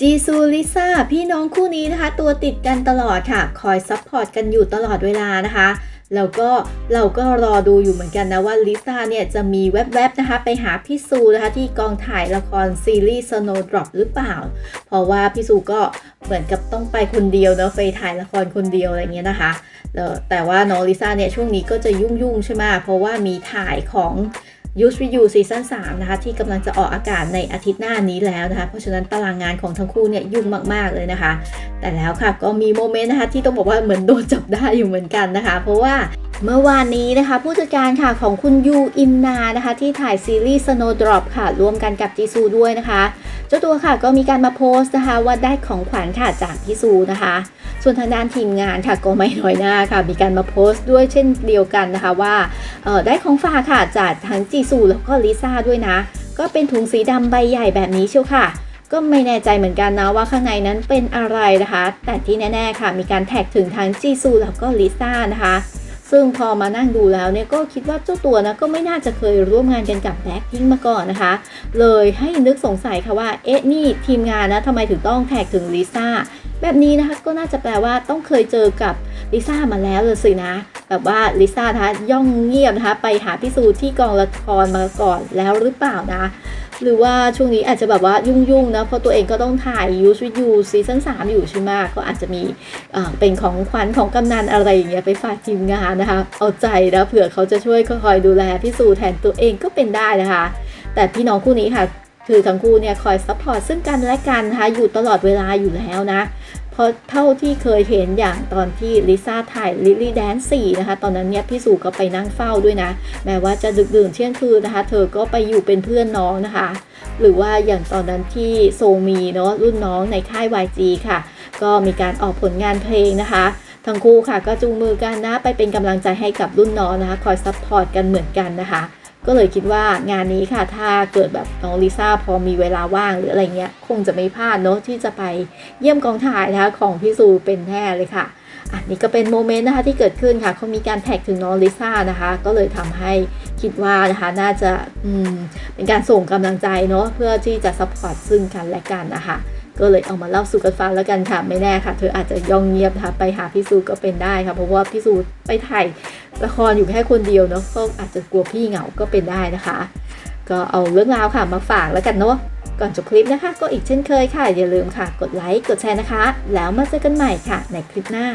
จีซูลิซ่าพี่น้องคู่นี้นะคะ ตัวติดกันตลอดค่ะ คอยซัพพอร์ตกันอยู่ตลอดเวลานะคะแล้วก็เราก็รอดูอยู่เหมือนกันนะว่าลิซ่าเนี่ยจะมีแวบๆนะคะ ไปหาพี่ซูนะคะที่กองถ่ายละครซีรีส์ Snowdrop หรือเปล่า เพราะว่าพี่ซูก็เหมือนกับต้องไปคนเดียวเนาะไปถ่ายละครคนเดียวอะไรเงี้ยนะคะ แต่ว่าน้องลิซ่าเนี่ยช่วงนี้ก็จะยุ่งๆใช่ไหมเพราะว่ามีถ่ายของ ยูสวิยูซีซั่น3นะคะที่กำลังจะออกอากาศในอาทิตย์หน้านี้แล้วนะคะเพราะฉะนั้นตารางงานของทั้งคู่เนี่ยยุ่งมาก ๆ เลยนะคะ แต่แล้วค่ะก็มีโมเมนต์นะคะที่ต้องบอกว่าเหมือนโดนจับได้อยู่เหมือนกันนะคะ เพราะว่า เมื่อวานนี้นะคะผู้จัดการค่ะของคุณยูอินนานะคะที่ถ่ายซีรีส์ Snowdrop ค่ะร่วมกันกับจีซูด้วยนะคะ เจ้าตัวค่ะก็มีการมาโพสต์นะคะว่าได้ของขวัญค่ะจากพี่ซูนะคะ ส่วนทางด้านทีมงานค่ะก็ไม่น้อยหน้าค่ะ มีการมาโพสต์ด้วยเช่นเดียวกันนะคะว่าได้ของฝากค่ะจากทั้งจีซูแล้วก็ลิซ่าด้วยนะ ก็เป็นถุงสีดำใบใหญ่แบบนี้เชียวค่ะก็ไม่แน่ใจเหมือนกันนะว่าข้างในนั้นเป็นอะไรนะคะ แต่ที่แน่ ๆ ค่ะ มีการแท็กถึงทั้งจีซูแล้วก็ลิซ่านะคะ ซึ่งพอมานั่งดูแล้วเนี่ยก็คิดว่าเจ้าตัวนะก็ไม่น่าจะเคยร่วมงานกันกับแบ็คพิงมาก่อนนะคะ เลยให้นึกสงสัยค่ะว่า เอ๊ะนี่ทีมงานนะทำไมถึงต้องแท็กถึงลิซ่าแบบนี้นะคะก็น่าจะแปลว่าต้องเคยเจอกับลิซ่ามาแล้วเลยสินะ แบบว่าลิซ่านะคะย่องเงียบนะคะไปหาพี่ซูที่กองละครมาก่อนแล้วหรือเปล่านะ หรือว่าช่วงนี้อาจจะแบบว่ายุ่งๆนะเพราะตัวเองก็ต้องถ่าย Use with You ซีซั่น3อยู่ใช่ไหมก็อาจจะมีเอ่อเป็นของขวัญของกำนันอะไรอย่างเงี้ยไปฝากทีมงานนะคะ เอาใจนะเผื่อเขาจะช่วยคอยดูแลพี่ซูแทนตัวเองก็เป็นได้นะคะ แต่พี่น้องคู่นี้ค่ะ คือทั้งคู่เนี่ยคอยซัพพอร์ตซึ่งกันและกันนะคะอยู่ตลอดเวลาอยู่แล้วนะเพราะเท่าที่เคยเห็นอย่างตอนที่ลิซ่าถ่ายลิลลี่แดนสี่นะคะ ตอนนั้นเนี่ยพี่สู่ก็ไปนั่งเฝ้าด้วยนะ แม้ว่าจะดึกดื่นเที่ยงคืนนะคะ เธอก็ไปอยู่เป็นเพื่อนน้องนะคะ หรือว่าอย่างตอนนั้นที่โซมีเนาะรุ่นน้องในค่าย YG ค่ะ ก็มีการออกผลงานเพลงนะคะทั้งคู่ค่ะก็จูงมือกันนะไปเป็นกำลังใจให้กับรุ่นน้องนะคะ คอยซัพพอร์ตกันเหมือนกันนะคะ ก็เลยคิดว่างานนี้ค่ะ ถ้าเกิดแบบน้องลิซ่าพอมีเวลาว่างหรืออะไรเงี้ย คงจะไม่พลาดเนาะที่จะไปเยี่ยมกองถ่ายนะคะของพี่ซูเป็นแน่เลยค่ะ อันนี้ก็เป็นโมเมนต์นะคะที่เกิดขึ้นค่ะเขามีการแท็กถึงน้องลิซ่านะคะ ก็เลยทำให้คิดว่านะคะน่าจะเป็นการส่งกำลังใจเนาะเพื่อที่จะซัพพอร์ตซึ่งกันและกันนะคะก็เลยเอามาเล่าสู่กันฟังแล้วกันค่ะไม่แน่ค่ะ เธออาจจะย่องเงียบนะคะไปหาพี่ซูก็เป็นได้ค่ะเพราะว่าพี่ซูไปถ่าย ละครอยู่แค่คนเดียวเนาะก็อาจจะกลัวพี่เหงาก็เป็นได้นะคะ ก็เอาเรื่องราวค่ะมาฝากแล้วกันเนาะก่อนจบคลิปนะคะ ก็อีกเช่นเคยค่ะ อย่าลืมค่ะ กดไลค์กดแชร์นะคะ แล้วมาเจอกันใหม่ค่ะ ในคลิปหน้า